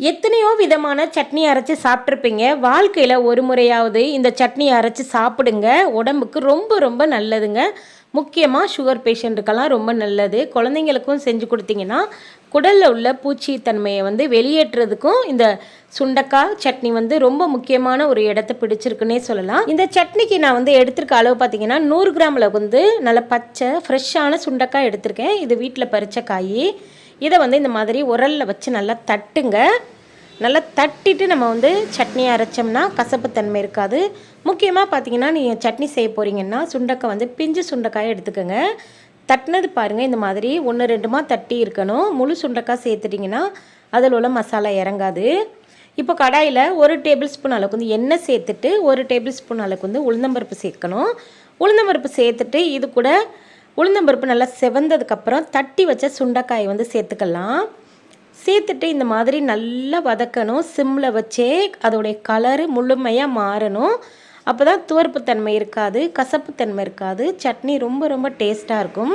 எத்தனையோ விதமான சட்னி அரைச்சி சாப்பிட்ருப்பீங்க வாழ்க்கையில் ஒரு முறையாவது இந்த சட்னி அரைச்சி சாப்பிடுங்க. உடம்புக்கு ரொம்ப ரொம்ப நல்லதுங்க. முக்கியமாக சுகர் பேஷண்ட்டுக்கெல்லாம் ரொம்ப நல்லது. குழந்தைங்களுக்கும் செஞ்சு கொடுத்தீங்கன்னா குடலில் உள்ள பூச்சி தன்மையை வந்து வெளியேற்றுறதுக்கும் இந்த சுண்டக்காய் சட்னி வந்து ரொம்ப முக்கியமான ஒரு இடத்த பிடிச்சிருக்குன்னே சொல்லலாம். இந்த சட்னிக்கு நான் வந்து எடுத்திருக்க அளவு பார்த்தீங்கன்னா நூறு கிராமில் வந்து நல்ல பச்சை ஃப்ரெஷ்ஷான சுண்டக்காய் எடுத்திருக்கேன். இது வீட்டில் பறித்த காய். இதை வந்து இந்த மாதிரி உரலில் வச்சு நல்லா தட்டுங்க. நல்லா தட்டிட்டு நம்ம வந்து சட்னி அரைச்சோம்னா கசப்புத்தன்மை இருக்காது. முக்கியமாக பார்த்தீங்கன்னா நீங்கள் சட்னி செய்ய போகிறீங்கன்னா சுண்டக்காய் வந்து பிஞ்சு சுண்டைக்காய் எடுத்துக்கோங்க. தட்டினது பாருங்கள் இந்த மாதிரி ஒன்று ரெண்டுமா தட்டி இருக்கணும். முழு சுண்டைக்காய் சேர்த்துட்டிங்கன்னா அதில் உள்ள மசாலா இறங்காது. இப்போ கடாயில் ஒரு டேபிள் ஸ்பூன் அளவுக்கு வந்து எண்ணெய் சேர்த்துட்டு ஒரு டேபிள் ஸ்பூன் அளவுக்கு வந்து உளுந்தம்பருப்பு சேர்க்கணும். உளுந்தம்பருப்பு சேர்த்துட்டு இது கூட உளுந்தம்பருப்பு நல்லா செவந்ததுக்கப்புறம் தட்டி வச்ச சுண்டைக்காயை வந்து சேர்த்துக்கலாம். சேர்த்துட்டு இந்த மாதிரி நல்லா வதக்கணும். சிம்மில் வச்சே அதோடைய கலரு முழுமையாக மாறணும். அப்போ தான் துவர்ப்புத்தன்மை இருக்காது கசப்புத்தன்மை இருக்காது. சட்னி ரொம்ப ரொம்ப டேஸ்ட்டாக இருக்கும்.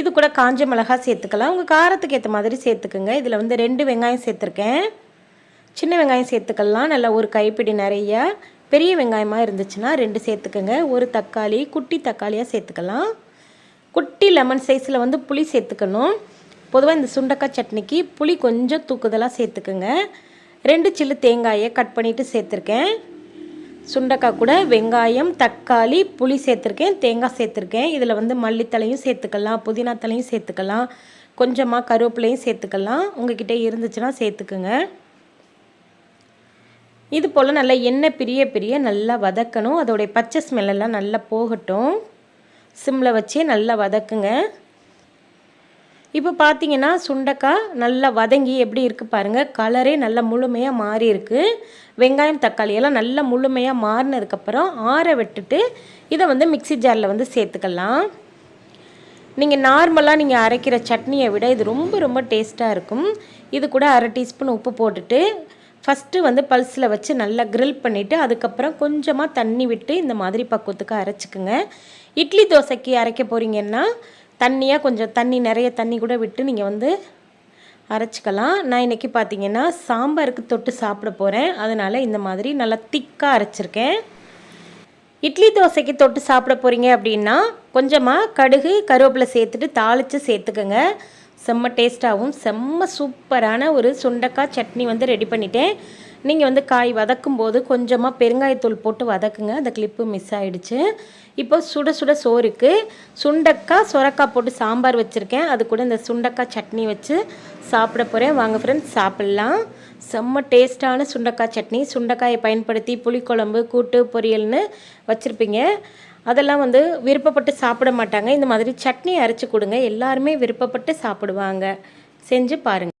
இது கூட காஞ்ச மிளகா சேர்த்துக்கலாம். உங்கள் காரத்துக்கு ஏற்ற மாதிரி சேர்த்துக்குங்க. இதில் வந்து ரெண்டு வெங்காயம் சேர்த்துருக்கேன். சின்ன வெங்காயம் சேர்த்துக்கலாம். நல்லா ஒரு கைப்பிடி நிறைய பெரிய வெங்காயமாக இருந்துச்சுன்னா ரெண்டு சேர்த்துக்குங்க. ஒரு தக்காளி குட்டி தக்காளியாக சேர்த்துக்கலாம். குட்டி லெமன் சைஸில் வந்து புளி சேர்த்துக்கணும். பொதுவாக இந்த சுண்டக்காய் சட்னிக்கு புளி கொஞ்சம் தூக்குதலாக சேர்த்துக்குங்க. ரெண்டு சில்லு தேங்காயை கட் பண்ணிவிட்டு சேர்த்துருக்கேன். சுண்டக்காய் கூட வெங்காயம் தக்காளி புளி சேர்த்துருக்கேன் தேங்காய் சேர்த்துருக்கேன். இதில் வந்து மல்லித்தலையும் சேர்த்துக்கலாம் புதினா தலையும் சேர்த்துக்கலாம் கொஞ்சமாக கருவேப்பிலையும் சேர்த்துக்கலாம். உங்ககிட்ட இருந்துச்சுன்னா சேர்த்துக்குங்க. இது போல் நல்லா எண்ணெய் பிரிய பிரிய நல்லா வதக்கணும். அதோடைய பச்சை ஸ்மெல்லெல்லாம் நல்லா போகட்டும். சிம்மில் வச்சு நல்லா வதக்குங்க. இப்போ பார்த்தீங்கன்னா சுண்டக்காய் நல்லா வதங்கி எப்படி இருக்குது பாருங்கள் கலரே நல்லா முழுமையாக மாறி இருக்குது வெங்காயம் தக்காளி எல்லாம் நல்லா முழுமையாக மாறினதுக்கப்புறம் ஆற விட்டுட்டு இதை வந்து மிக்சி ஜாரில் வந்து சேர்த்துக்கலாம். நீங்கள் நார்மலாக நீங்கள் அரைக்கிற சட்னியை விட இது ரொம்ப ரொம்ப டேஸ்ட்டாக இருக்கும். இது கூட அரை டீஸ்பூன் உப்பு போட்டுட்டு ஃபஸ்ட்டு வந்து பல்ஸில் வச்சு நல்லா க்ரில் பண்ணிவிட்டு அதுக்கப்புறம் கொஞ்சமாக தண்ணி விட்டு இந்த மாதிரி பக்குவத்துக்கு அரைச்சிக்குங்க. இட்லி தோசைக்கு அரைக்க போகிறீங்கன்னா தண்ணியாக கொஞ்சம் தண்ணி நிறைய தண்ணி கூட விட்டு நீங்கள் வந்து அரைச்சிக்கலாம். நான் இன்றைக்கி பார்த்தீங்கன்னா சாம்பாருக்கு தொட்டு சாப்பிட போகிறேன் அதனால் இந்த மாதிரி நல்லா திக்காக அரைச்சிருக்கேன். இட்லி தோசைக்கு தொட்டு சாப்பிட போகிறீங்க அப்படின்னா கொஞ்சமாக கடுகு கருவேப்பிலை சேர்த்துட்டு தாளித்து சேர்த்துக்கோங்க. செம்ம டேஸ்ட்டாகவும் செம்ம சூப்பரான ஒரு சுண்டக்காய் சட்னி வந்து ரெடி பண்ணிட்டேன். நீங்கள் வந்து காய் வதக்கும் போது கொஞ்சமாக பெருங்காயத்தூள் போட்டு வதக்குங்க. அந்த கிளிப்பு மிஸ் ஆகிடுச்சு இப்போ சுட சுட சோறுக்கு சுண்டக்காய் சுரக்காய் போட்டு சாம்பார் வச்சுருக்கேன். அது கூட இந்த சுண்டக்காய் சட்னி வச்சு சாப்பிட போகிறேன் வாங்க ஃப்ரெண்ட்ஸ் சாப்பிட்லாம். செம்ம டேஸ்ட்டான சுண்டக்காய் சட்னி. சுண்டக்காயை பயன்படுத்தி புளிக்குழம்பு கூட்டு பொரியல்னு வச்சுருப்பீங்க. அதெல்லாம் வந்து விருப்பப்பட்டு சாப்பிட மாட்டாங்க. இந்த மாதிரி சட்னி அரைச்சி கொடுங்க. எல்லாருமே விருப்பப்பட்டு சாப்பிடுவாங்க. செஞ்சு பாருங்கள்